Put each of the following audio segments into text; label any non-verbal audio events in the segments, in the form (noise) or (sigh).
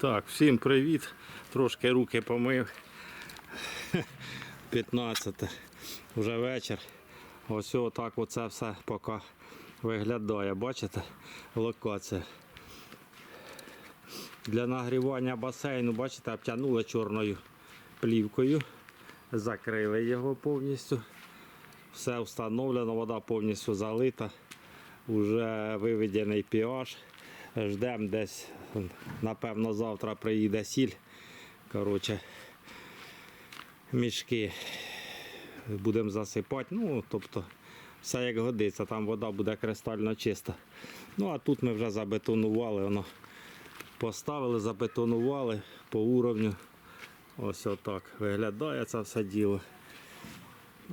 Так, всім привіт. Трошки руки помив. (laughs) 15. Вже вечір. Ось отак оце все поки виглядає. Бачите? Локація. Для нагрівання басейну, бачите, обтягнули чорною плівкою. Закрили його повністю. Все встановлено, вода повністю залита. Уже виведений pH. Ждемо десь, напевно, завтра приїде сіль. Коротше, мішки будемо засипати. Ну, тобто, все як годиться, там вода буде кристально чиста. Ну, а тут ми вже забетонували, воно поставили, забетонували по уровню. Ось отак виглядає це все діло.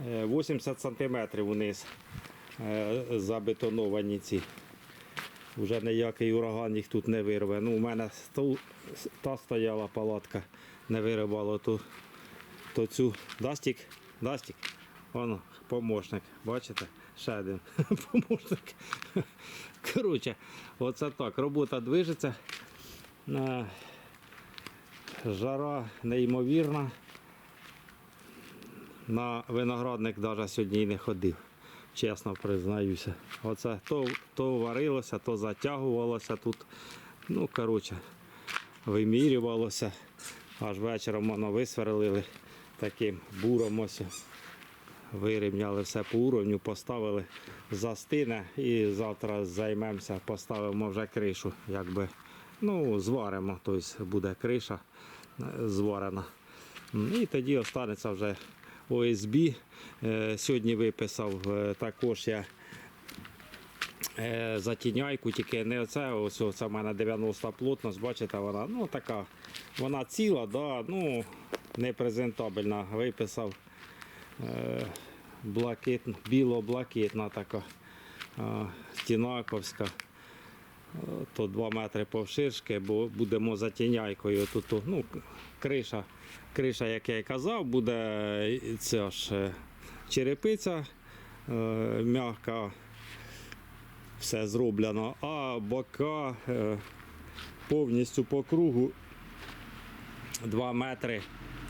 Е, 80 см вниз забетоновані ці. Вже ніякий ураган їх тут не вирве. Ну, у мене та стояла палатка, не виривало ту, то цю. Дастік, Дастік, воно, помощник, бачите? Ще один (laughs) помощник. Коротше, оце так. Робота движеться. Е, Жара неймовірна. На виноградник навіть сьогодні не ходив, чесно признаюся. Оце то, то варилося, то затягувалося тут. Ну, коротше, вимірювалося. Аж вечором воно висверлили таким буром ось. Вирівняли все по уровню, поставили застине і завтра займемося, поставимо вже кришу. Якби, ну, зваримо, тобто буде криша е, зварена. І тоді останеться вже ОСБ. Е, Сьогодні виписав е, також я е, затіняйку, тільки не оце, ось це в мене 90 плотність, бачите, вона ну, така, вона ціла, да, ну, не презентабельна. Виписав блакитна, біло-блакитна така тінаковська. То 2 метри повширшки, бо будемо затіняйкою. Тут ну, криша, криша, як я і казав, буде е, ця ж е, черепиця е, м'яка, все зроблено, а бока повністю по кругу 2 метри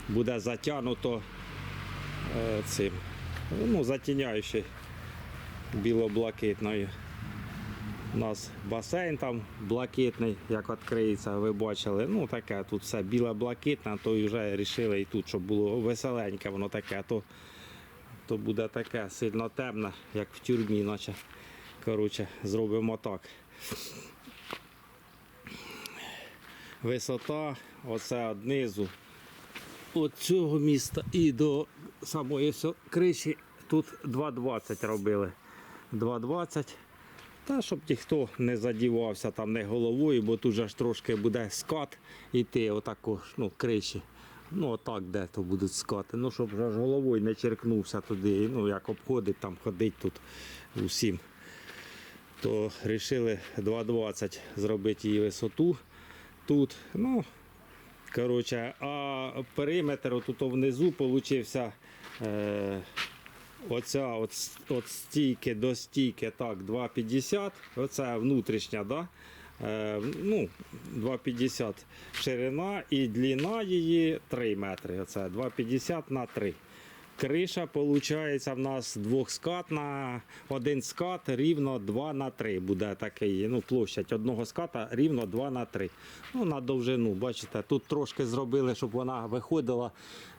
буде затягнуто цим, ну, затіняючи біло-блакитною. У нас басейн там блакитний, як відкриється, ви бачили. Ну таке, тут все біле-блакитне, то вже вирішили і тут, щоб було веселеньке, воно таке, то, то буде таке сильно темне, як в тюрмі, наче. Коротше, зробимо так. Висота, оце од низу от цього міста і до самої криші тут 2,20 робили. 2,20. Та щоб ніхто не задівався там не головою, бо тут же ж трошки буде скат іти, отако ж, ну, криші. Ну, отак де то будуть скати. Ну, щоб ж головою не черкнувся туди, ну, як обходить там, ходить тут усім. То вирішили 2,20 зробити її висоту тут. Ну, коротше, а периметр тут внизу получився. Е, Оця от, от стійки до стійки так, 2,50. Оце внутрішня, да? Е, ну, 2,50 ширина і длина її 3 метри. Оце 2,50 на 3. Криша виходить в нас двохскатна, один скат рівно 2 на 3 буде такий. Ну, площадь одного ската рівно 2 на 3. Ну, на довжину, бачите, тут трошки зробили, щоб вона виходила,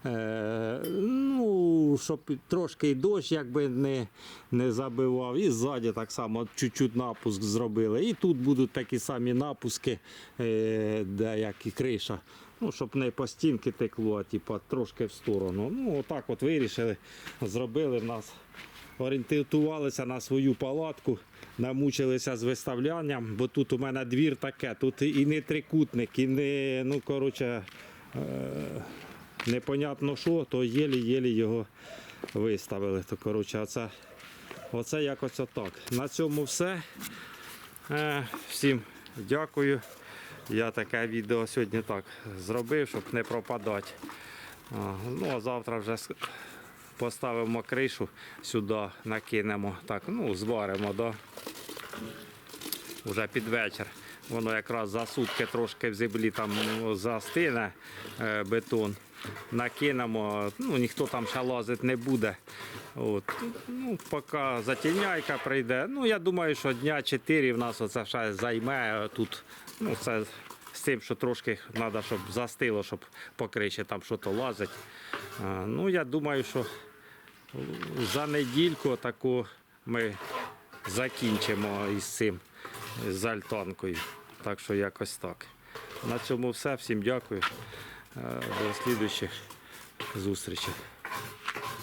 е, ну, щоб трошки дощ якби не, не забивав. І ззаді так само чуть-чуть напуск зробили. І тут будуть такі самі напуски, е, де як і криша. Ну, щоб не по стінки текло, а типу, трошки в сторону. Ну, отак от вирішили, зробили в нас. Орієнтувалися на свою палатку, намучилися з виставлянням, бо тут у мене двір таке, тут і не трикутник, і не, ну, коротше, е, непонятно що, то єлі-єлі його виставили. То, коротше, оце, оце якось отак. На цьому все. Е, Всім дякую. Я таке відео сьогодні так зробив, щоб не пропадати. Ну, а завтра вже поставимо кришу сюди, накинемо. Так, ну, зваримо, да? Уже під вечір. Воно якраз за сутки трошки в землі там ну, застине е, бетон. Накинемо, ну ніхто там ще лазити не буде. От. Ну, поки затіняйка прийде. Ну, я думаю, що дня 4 в нас оце ще займе тут. Ну, це з тим, що трошки треба, щоб застило, щоб по криші там щось лазить. А, ну, я думаю, що за недільку таку ми закінчимо із цим, з альтанкою. Так що якось так. На цьому все. Всім дякую. Е, До слідуючих зустрічей.